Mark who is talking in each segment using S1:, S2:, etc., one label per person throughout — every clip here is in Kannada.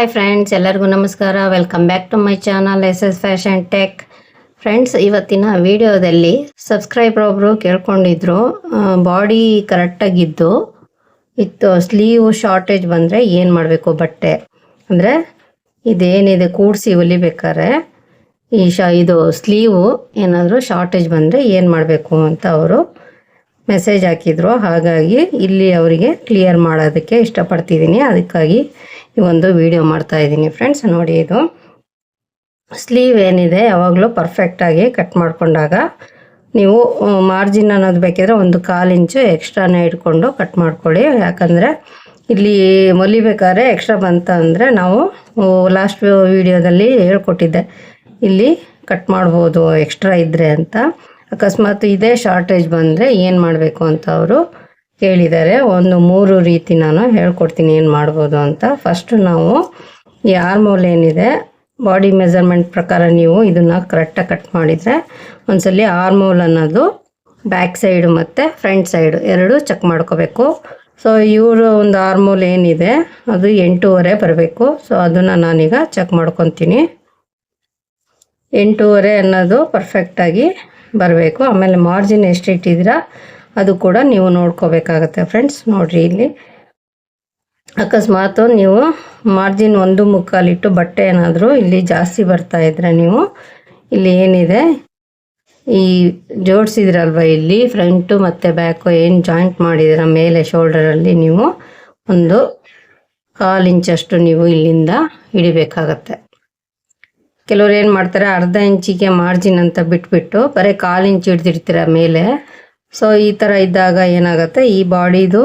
S1: ಹಾಯ್ ಫ್ರೆಂಡ್ಸ್ ಎಲ್ಲರಿಗೂ ನಮಸ್ಕಾರ. Welcome back to my channel S S fashion tech friends ಇವತ್ತಿನ ವಿಡಿಯೋದಲ್ಲಿ ಸಬ್ಸ್ಕ್ರೈಬರ್ ಒಬ್ಬರು ಕೇಳ್ಕೊಂಡಿದ್ರು ಬಾಡಿ ಕರೆಕ್ಟಾಗಿದ್ದು ಇತ್ತು ಸ್ಲೀವ್ ಶಾರ್ಟೇಜ್ ಬಂದರೆ ಏನು ಮಾಡಬೇಕು ಬಟ್ಟೆ? ಅಂದರೆ ಇದೇನಿದೆ, ಕೂಡಿಸಿ ಹೊಲಿಬೇಕಾದ್ರೆ ಈ ಶಾ, ಇದು ಸ್ಲೀವು ಏನಾದರೂ ಶಾರ್ಟೇಜ್ ಬಂದರೆ ಏನು ಮಾಡಬೇಕು ಅಂತ ಅವರು ಮೆಸೇಜ್ ಹಾಕಿದ್ರು. ಹಾಗಾಗಿ ಇಲ್ಲಿ ಅವರಿಗೆ ಕ್ಲಿಯರ್ ಮಾಡೋದಕ್ಕೆ ಇಷ್ಟಪಡ್ತಿದ್ದೀನಿ. ಅದಕ್ಕಾಗಿ ಈ ಒಂದು ವಿಡಿಯೋ ಮಾಡ್ತಾ ಇದ್ದೀನಿ ಫ್ರೆಂಡ್ಸ್ ನೋಡಿ ಇದು. ಸ್ಲೀವ್ ಏನಿದೆ, ಯಾವಾಗಲೂ ಪರ್ಫೆಕ್ಟಾಗಿ ಕಟ್ ಮಾಡಿಕೊಂಡಾಗ ನೀವು ಮಾರ್ಜಿನ್ ಅನ್ನೋದು ಬೇಕಿದ್ರೆ ಒಂದು ಕಾಲು ಇಂಚು ಎಕ್ಸ್ಟ್ರಾನೇ ಇಟ್ಕೊಂಡು ಕಟ್ ಮಾಡ್ಕೊಳ್ಳಿ. ಯಾಕಂದರೆ ಇಲ್ಲಿ ಹೊಲಿಬೇಕಾದ್ರೆ ಎಕ್ಸ್ಟ್ರಾ ಬಂತ ಅಂದರೆ ನಾವು ಲಾಸ್ಟ್ ವಿಡಿಯೋದಲ್ಲಿ ಹೇಳ್ಕೊಟ್ಟಿದ್ದೆ. ಇಲ್ಲಿ ಕಟ್ ಮಾಡ್ಬೋದು ಎಕ್ಸ್ಟ್ರಾ ಇದ್ದರೆ ಅಂತ. ಅಕಸ್ಮಾತ್ ಇದೇ ಶಾರ್ಟೇಜ್ ಬಂದರೆ ಏನು ಮಾಡಬೇಕು ಅಂತ ಅವರು ಕೇಳಿದ್ದಾರೆ. ಒಂದು ಮೂರು ರೀತಿ ನಾನು ಹೇಳ್ಕೊಡ್ತೀನಿ ಏನು ಮಾಡ್ಬೋದು ಅಂತ. ಫಸ್ಟು ನಾವು ಈ ಆರ್ಮೋಲ್ ಏನಿದೆ ಬಾಡಿ ಮೆಜರ್ಮೆಂಟ್ ಪ್ರಕಾರ ನೀವು ಇದನ್ನು ಕರೆಕ್ಟಾಗಿ ಕಟ್ ಮಾಡಿದರೆ ಒಂದ್ಸಲಿ ಆರ್ಮೋಲ್ ಅನ್ನೋದು ಬ್ಯಾಕ್ ಸೈಡು ಮತ್ತು ಫ್ರಂಟ್ ಸೈಡು ಎರಡು ಚೆಕ್ ಮಾಡ್ಕೋಬೇಕು. ಸೊ ಇವರು ಒಂದು ಆರ್ಮೋಲ್ ಏನಿದೆ, ಅದು ಎಂಟೂವರೆ ಬರಬೇಕು. ಸೊ ಅದನ್ನು ನಾನೀಗ ಚೆಕ್ ಮಾಡ್ಕೊತೀನಿ. ಎಂಟೂವರೆ ಅನ್ನೋದು ಪರ್ಫೆಕ್ಟಾಗಿ ಬರಬೇಕು. ಆಮೇಲೆ ಮಾರ್ಜಿನ್ ಎಷ್ಟು ಅದು ಕೂಡ ನೀವು ನೋಡ್ಕೋಬೇಕಾಗತ್ತೆ ಫ್ರೆಂಡ್ಸ್ ನೋಡಿರಿ ಇಲ್ಲಿ. ಅಕಸ್ಮಾತ್ ನೀವು ಮಾರ್ಜಿನ್ ಒಂದು ಮುಕ್ಕಾಲಿಟ್ಟು ಬಟ್ಟೆ ಏನಾದರೂ ಇಲ್ಲಿ ಜಾಸ್ತಿ ಬರ್ತಾ ಇದ್ರೆ ನೀವು ಇಲ್ಲಿ ಏನಿದೆ? ಈ ಜೋಡಿಸಿದ್ರಲ್ವ ಇಲ್ಲಿ ಫ್ರಂಟು ಮತ್ತು ಬ್ಯಾಕು ಏನು ಜಾಯಿಂಟ್ ಮಾಡಿದಿರ ಮೇಲೆ ಶೋಲ್ಡರಲ್ಲಿ ನೀವು ಒಂದು ಕಾಲು ಇಂಚಷ್ಟು ನೀವು ಇಲ್ಲಿಂದ ಹಿಡಿಬೇಕಾಗತ್ತೆ. ಕೆಲವ್ರು ಏನು ಮಾಡ್ತಾರೆ ಅರ್ಧ ಇಂಚಿಗೆ ಮಾರ್ಜಿನ್ ಅಂತ ಬಿಟ್ಬಿಟ್ಟು ಬರೀ ಕಾಲು ಇಂಚ್ ಹಿಡ್ದಿಡ್ತೀರ ಮೇಲೆ ಸೊ ಈ ಥರ ಇದ್ದಾಗ ಏನಾಗುತ್ತೆ? ಈ ಬಾಡಿದು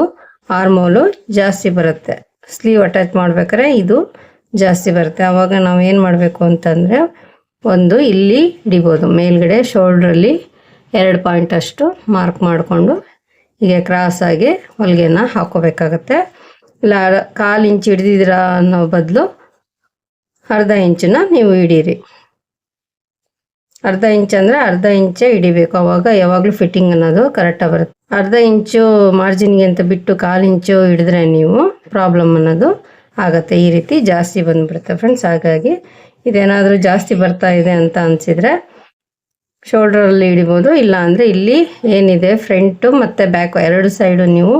S1: ಆರ್ಮೋಲು ಜಾಸ್ತಿ ಬರುತ್ತೆ. ಸ್ಲೀವ್ ಅಟ್ಯಾಚ್ ಮಾಡ್ಬೇಕಾದ್ರೆ ಇದು ಜಾಸ್ತಿ ಬರುತ್ತೆ. ಆವಾಗ ನಾವು ಏನು ಮಾಡಬೇಕು ಅಂತಂದರೆ, ಒಂದು ಇಲ್ಲಿ ಹಿಡಿಬೋದು. ಮೇಲ್ಗಡೆ ಶೋಲ್ಡ್ರಲ್ಲಿ ಎರಡು ಪಾಯಿಂಟ್ ಅಷ್ಟು ಮಾರ್ಕ್ ಮಾಡಿಕೊಂಡು ಹೀಗೆ ಕ್ರಾಸಾಗಿ ಹೊಲಿಗೆನ ಹಾಕೋಬೇಕಾಗತ್ತೆ. ಇಲ್ಲ, ಕಾಲು ಇಂಚು ಹಿಡ್ದಿದ್ದೀರ ಅನ್ನೋ ಬದಲು ಅರ್ಧ ಇಂಚನ್ನ ನೀವು ಹಿಡೀರಿ. ಅರ್ಧ ಇಂಚ್ ಅಂದರೆ ಅರ್ಧ ಇಂಚೇ ಹಿಡಿಬೇಕು. ಅವಾಗ ಯಾವಾಗಲೂ ಫಿಟ್ಟಿಂಗ್ ಅನ್ನೋದು ಕರೆಕ್ಟಾಗಿ ಬರುತ್ತೆ. ಅರ್ಧ ಇಂಚು ಮಾರ್ಜಿನ್ಗೆ ಅಂತ ಬಿಟ್ಟು ಕಾಲು ಇಂಚು ಹಿಡಿದ್ರೆ ನೀವು ಪ್ರಾಬ್ಲಮ್ ಅನ್ನೋದು ಆಗತ್ತೆ. ಈ ರೀತಿ ಜಾಸ್ತಿ ಬಂದ್ಬಿಡುತ್ತೆ ಫ್ರೆಂಡ್ಸ್ ಹಾಗಾಗಿ ಇದೇನಾದರೂ ಜಾಸ್ತಿ ಬರ್ತಾ ಇದೆ ಅಂತ ಅನಿಸಿದರೆ ಶೋಲ್ಡ್ರಲ್ಲಿ ಹಿಡಿಬೋದು. ಇಲ್ಲ ಅಂದರೆ ಇಲ್ಲಿ ಏನಿದೆ ಫ್ರಂಟು ಮತ್ತು ಬ್ಯಾಕು ಎರಡು ಸೈಡು ನೀವು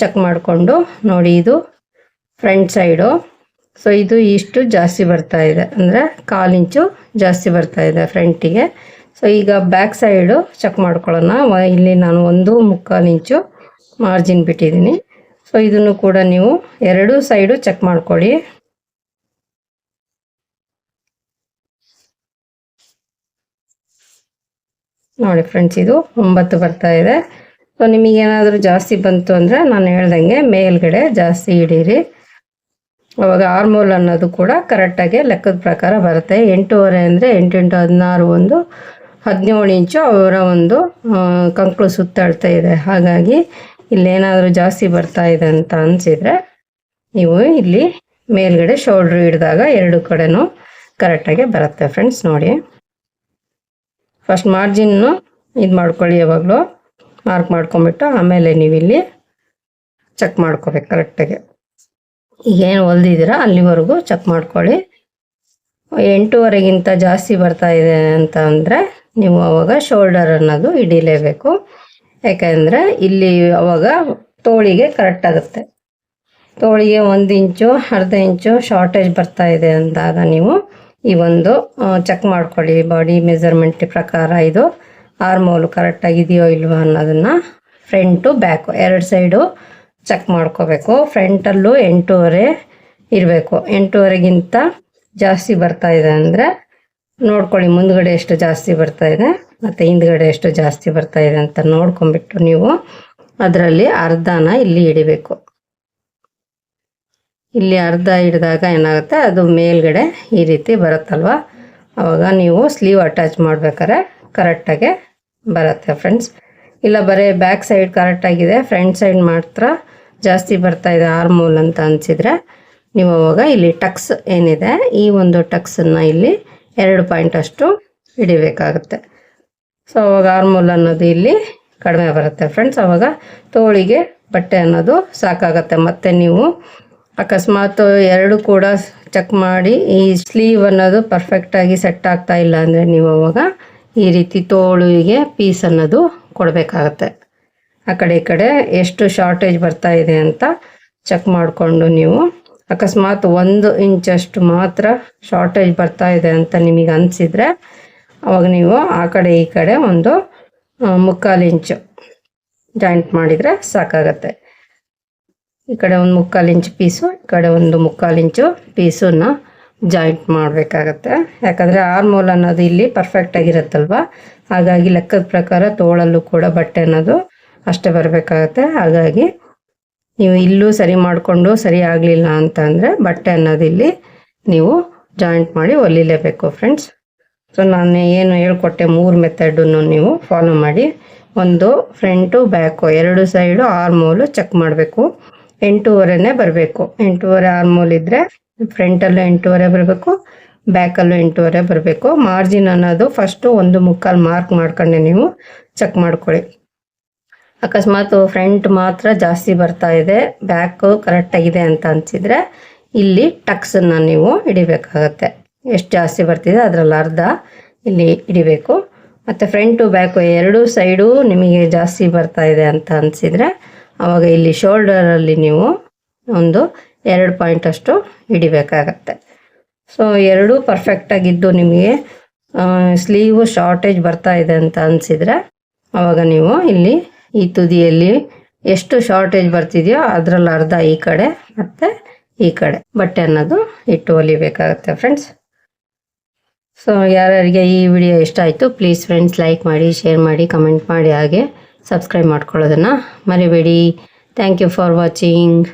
S1: ಚೆಕ್ ಮಾಡಿಕೊಂಡು ನೋಡಿ. ಇದು ಫ್ರಂಟ್ ಸೈಡು ಸೊ ಇದು ಇಷ್ಟು ಜಾಸ್ತಿ ಬರ್ತಾ ಇದೆ. ಅಂದರೆ ಕಾಲು ಇಂಚು ಜಾಸ್ತಿ ಬರ್ತಾ ಇದೆ ಫ್ರಂಟಿಗೆ ಸೊ ಈಗ ಬ್ಯಾಕ್ ಸೈಡು ಚೆಕ್ ಮಾಡ್ಕೊಳ್ಳೋಣ. ಇಲ್ಲಿ ನಾನು ಒಂದು ಮುಕ್ಕಾಲು ಇಂಚು ಮಾರ್ಜಿನ್ ಬಿಟ್ಟಿದ್ದೀನಿ. ಸೊ ಇದನ್ನು ಕೂಡ ನೀವು ಎರಡು ಸೈಡು ಚೆಕ್ ಮಾಡ್ಕೊಳ್ಳಿ. ನೋಡಿ ಫ್ರೆಂಡ್ಸ್ ಇದು ಒಂಬತ್ತು ಬರ್ತಾ ಇದೆ. ಸೊ ನಿಮಗೇನಾದರೂ ಜಾಸ್ತಿ ಬಂತು ಅಂದರೆ ನಾನು ಹೇಳ್ದಂಗೆ ಮೇಲ್ಗಡೆ ಜಾಸ್ತಿ ಹಿಡೀರಿ. ಅವಾಗ ಆರ್ಮೋಲ್ ಅನ್ನೋದು ಕೂಡ ಕರೆಕ್ಟಾಗಿ ಲೆಕ್ಕದ ಪ್ರಕಾರ ಬರುತ್ತೆ. ಎಂಟೂವರೆ ಅಂದರೆ ಎಂಟೆಂಟು ಎಂಟು ಹದಿನಾರು ಒಂದು ಹದಿನೇಳು ಇಂಚು ಅವರ ಒಂದು ಕಂಕುಳು ಕಂಕ್ಳು ಸುತ್ತಾಡ್ತಾ ಇದೆ. ಹಾಗಾಗಿ ಇಲ್ಲೇನಾದರೂ ಜಾಸ್ತಿ ಬರ್ತಾ ಇದೆ ಅಂತ ಅನಿಸಿದರೆ ನೀವು ಇಲ್ಲಿ ಮೇಲ್ಗಡೆ ಶೋಲ್ಡ್ರ್ ಹಿಡಿದಾಗ ಎರಡು ಕಡೆನೂ ಕರೆಕ್ಟಾಗಿ ಬರುತ್ತೆ ಫ್ರೆಂಡ್ಸ್ ನೋಡಿ. ಫಸ್ಟ್ ಮಾರ್ಜಿನ್ನು ಇದು ಮಾಡ್ಕೊಳ್ಳಿ ಯಾವಾಗಲೂ. ಮಾರ್ಕ್ ಮಾಡ್ಕೊಂಬಿಟ್ಟು ಆಮೇಲೆ ನೀವು ಇಲ್ಲಿ ಚೆಕ್ ಮಾಡ್ಕೋಬೇಕು ಕರೆಕ್ಟಾಗಿ ಏನು ಹೊಲ್ದಿದ್ದೀರಾ? ಅಲ್ಲಿವರೆಗೂ ಚೆಕ್ ಮಾಡ್ಕೊಳ್ಳಿ. ಎಂಟೂವರೆಗಿಂತ ಜಾಸ್ತಿ ಬರ್ತಾ ಇದೆ ಅಂತ ಅಂದರೆ ನೀವು ಅವಾಗ ಶೋಲ್ಡರ್ ಅನ್ನೋದು ಹಿಡಿಲೇಬೇಕು. ಯಾಕೆಂದರೆ ಇಲ್ಲಿ ಅವಾಗ ತೋಳಿಗೆ ಕರೆಕ್ಟ್ ಆಗುತ್ತೆ. ತೋಳಿಗೆ ಒಂದು ಇಂಚು, ಅರ್ಧ ಇಂಚು ಶಾರ್ಟೇಜ್ ಬರ್ತಾ ಇದೆ ಅಂದಾಗ ನೀವು ಈ ಒಂದು ಚೆಕ್ ಮಾಡ್ಕೊಳ್ಳಿ. ಬಾಡಿ ಮೆಜರ್ಮೆಂಟ್ ಪ್ರಕಾರ ಇದು ಆರ್ಮೋಲು ಕರೆಕ್ಟಾಗಿದೆಯೋ ಇಲ್ವೋ ಅನ್ನೋದನ್ನು ಫ್ರಂಟು ಬ್ಯಾಕು ಎರಡು ಸೈಡು ಚೆಕ್ ಮಾಡ್ಕೋಬೇಕು. ಫ್ರಂಟಲ್ಲೂ ಎಂಟೂವರೆ ಇರಬೇಕು. ಎಂಟೂವರೆಗಿಂತ ಜಾಸ್ತಿ ಬರ್ತಾ ಇದೆ ಅಂದರೆ ನೋಡ್ಕೊಳ್ಳಿ, ಮುಂದ್ಗಡೆ ಎಷ್ಟು ಜಾಸ್ತಿ ಬರ್ತಾ ಇದೆ ಮತ್ತು ಹಿಂದ್ಗಡೆ ಎಷ್ಟು ಜಾಸ್ತಿ ಬರ್ತಾ ಇದೆ ಅಂತ ನೋಡ್ಕೊಂಬಿಟ್ಟು ನೀವು ಅದರಲ್ಲಿ ಅರ್ಧನ ಇಲ್ಲಿ ಹಿಡಿಬೇಕು ಇಲ್ಲಿ ಅರ್ಧ ಹಿಡಿದಾಗ ಏನಾಗುತ್ತೆ? ಅದು ಮೇಲ್ಗಡೆ ಈ ರೀತಿ ಬರುತ್ತಲ್ವ? ಅವಾಗ ನೀವು ಸ್ಲೀವ್ ಅಟ್ಯಾಚ್ ಮಾಡ್ಬೇಕಾದ್ರೆ ಕರೆಕ್ಟಾಗೆ ಬರುತ್ತೆ ಫ್ರೆಂಡ್ಸ್ ಇಲ್ಲ ಬರೀ ಬ್ಯಾಕ್ ಸೈಡ್ ಕರೆಕ್ಟಾಗಿದೆ ಫ್ರಂಟ್ ಸೈಡ್ ಮಾತ್ರ ಜಾಸ್ತಿ ಬರ್ತಾ ಇದೆ ಆರ್ಮೋಲ್ ಅಂತ ಅನ್ಸಿದ್ರೆ ನೀವು ಅವಾಗ ಇಲ್ಲಿ ಟಕ್ಸ್ ಏನಿದೆ, ಈ ಒಂದು ಟಕ್ಸನ್ನು ಇಲ್ಲಿ ಎರಡು ಪಾಯಿಂಟ್ ಅಷ್ಟು ಹಿಡಿಬೇಕಾಗುತ್ತೆ. ಸೊ ಅವಾಗ ಆರ್ಮೋಲ್ ಅನ್ನೋದು ಇಲ್ಲಿ ಕಡಿಮೆ ಬರುತ್ತೆ ಫ್ರೆಂಡ್ಸ್ ಅವಾಗ ತೋಳಿಗೆ ಬಟ್ಟೆ ಅನ್ನೋದು ಸಾಕಾಗತ್ತೆ. ಮತ್ತು ನೀವು ಅಕಸ್ಮಾತ್ ಎರಡು ಕೂಡ ಚೆಕ್ ಮಾಡಿ, ಈ ಸ್ಲೀವ್ ಅನ್ನೋದು ಪರ್ಫೆಕ್ಟಾಗಿ ಸೆಟ್ ಆಗ್ತಾ ಇಲ್ಲ ಅಂದರೆ ನೀವು ಅವಾಗ ಈ ರೀತಿ ತೋಳಿಗೆ ಪೀಸ್ ಅನ್ನೋದು ಕೊಡಬೇಕಾಗತ್ತೆ. ಆ ಕಡೆ ಈ ಕಡೆ ಎಷ್ಟು ಶಾರ್ಟೇಜ್ ಬರ್ತಾ ಇದೆ ಅಂತ ಚೆಕ್ ಮಾಡಿಕೊಂಡು ನೀವು. ಅಕಸ್ಮಾತ್ ಒಂದು ಇಂಚಷ್ಟು ಮಾತ್ರ ಶಾರ್ಟೇಜ್ ಬರ್ತಾ ಇದೆ ಅಂತ ನಿಮಗೆ ಅನಿಸಿದರೆ ಅವಾಗ ನೀವು ಆ ಕಡೆ ಈ ಕಡೆ ಒಂದು ಮುಕ್ಕಾಲು ಇಂಚು ಜಾಯಿಂಟ್ ಮಾಡಿದರೆ ಸಾಕಾಗತ್ತೆ. ಈ ಕಡೆ ಒಂದು ಮುಕ್ಕಾಲು ಇಂಚು ಪೀಸು ಈ ಕಡೆ ಒಂದು ಮುಕ್ಕಾಲು ಇಂಚು ಪೀಸನ್ನ ಜಾಯಿಂಟ್ ಮಾಡಬೇಕಾಗತ್ತೆ. ಯಾಕಂದರೆ ಆರ್ಮೋಲ್ ಅನ್ನೋದು ಇಲ್ಲಿ ಪರ್ಫೆಕ್ಟ್ ಆಗಿರುತ್ತಲ್ವ? ಹಾಗಾಗಿ ಲೆಕ್ಕದ ಪ್ರಕಾರ ತೋಳಲ್ಲೂ ಕೂಡ ಬಟ್ಟೆ ಅನ್ನೋದು ಅಷ್ಟೇ ಬರಬೇಕಾಗತ್ತೆ. ಹಾಗಾಗಿ ನೀವು ಇಲ್ಲೂ ಸರಿ ಮಾಡಿಕೊಂಡು ಸರಿ ಆಗಲಿಲ್ಲ ಅಂತ ಅಂದರೆ ಬಟ್ಟೆ ಅನ್ನೋದಿಲ್ಲಿ ನೀವು ಜಾಯಿಂಟ್ ಮಾಡಿ ಹೊಲಿಲೇಬೇಕು ಫ್ರೆಂಡ್ಸ್ ಸೊ ನಾನು ಏನು ಹೇಳ್ಕೊಟ್ಟೆ ಮೂರು ಮೆಥಡನ್ನು ನೀವು ಫಾಲೋ ಮಾಡಿ. ಒಂದು ಫ್ರಂಟು ಬ್ಯಾಕು ಎರಡು ಸೈಡು ಆರ್ಮೋಲು ಚೆಕ್ ಮಾಡಬೇಕು. ಎಂಟೂವರೆನೇ ಬರಬೇಕು. ಎಂಟೂವರೆ ಆರ್ಮೋಲ್ ಇದ್ದರೆ ಫ್ರಂಟಲ್ಲೂ ಎಂಟೂವರೆ ಬರಬೇಕು ಬ್ಯಾಕಲ್ಲೂ ಎಂಟೂವರೆ ಬರಬೇಕು. ಮಾರ್ಜಿನ್ ಅನ್ನೋದು ಫಸ್ಟು ಒಂದು ಮುಕ್ಕಾಲು ಮಾರ್ಕ್ ಮಾಡ್ಕೊಂಡೆ ನೀವು ಚೆಕ್ ಮಾಡ್ಕೊಳ್ಳಿ. ಅಕಸ್ಮಾತ್ ಫ್ರಂಟ್ ಮಾತ್ರ ಜಾಸ್ತಿ ಬರ್ತಾ ಇದೆ, ಬ್ಯಾಕು ಕರೆಕ್ಟಾಗಿದೆ ಅಂತ ಅನಿಸಿದರೆ ಇಲ್ಲಿ ಟಕ್ಸನ್ನು ನೀವು ಹಿಡಿಬೇಕಾಗತ್ತೆ. ಎಷ್ಟು ಜಾಸ್ತಿ ಬರ್ತಿದೆ ಅದರಲ್ಲಿ ಅರ್ಧ ಇಲ್ಲಿ ಹಿಡಿಬೇಕು. ಮತ್ತು ಫ್ರಂಟು ಬ್ಯಾಕು ಎರಡೂ ಸೈಡು ನಿಮಗೆ ಜಾಸ್ತಿ ಬರ್ತಾ ಇದೆ ಅಂತ ಅನಿಸಿದರೆ ಆವಾಗ ಇಲ್ಲಿ ಶೋಲ್ಡರಲ್ಲಿ ನೀವು ಒಂದು ಎರಡು ಪಾಯಿಂಟ್ ಅಷ್ಟು ಹಿಡಿಬೇಕಾಗತ್ತೆ. ಸೊ ಎರಡೂ ಪರ್ಫೆಕ್ಟಾಗಿದ್ದು ನಿಮಗೆ ಸ್ಲೀವು ಶಾರ್ಟೇಜ್ ಬರ್ತಾ ಇದೆ ಅಂತ ಅನಿಸಿದರೆ ಆವಾಗ ನೀವು ಇಲ್ಲಿ ಈ ತುದಿಯಲ್ಲಿ ಎಷ್ಟು ಶಾರ್ಟೇಜ್ ಬರ್ತಿದೆಯೋ ಅದರಲ್ಲಿ ಅರ್ಧ ಈ ಕಡೆ ಮತ್ತು ಈ ಕಡೆ. ಬಟ್ಟೆ ಅನ್ನೋದು ಇಟ್ಟು ಹೊಲಿಬೇಕಾಗುತ್ತೆ ಫ್ರೆಂಡ್ಸ್ ಸೊ ಯಾರ್ಯಾರಿಗೆ ಈ ವಿಡಿಯೋ ಇಷ್ಟ ಆಯಿತು ಪ್ಲೀಸ್ ಫ್ರೆಂಡ್ಸ್ ಲೈಕ್ ಮಾಡಿ ಶೇರ್ ಮಾಡಿ ಕಮೆಂಟ್ ಮಾಡಿ ಹಾಗೆ ಸಬ್ಸ್ಕ್ರೈಬ್ ಮಾಡ್ಕೊಳ್ಳೋದನ್ನು ಮರಿಬೇಡಿ. Thank you for watching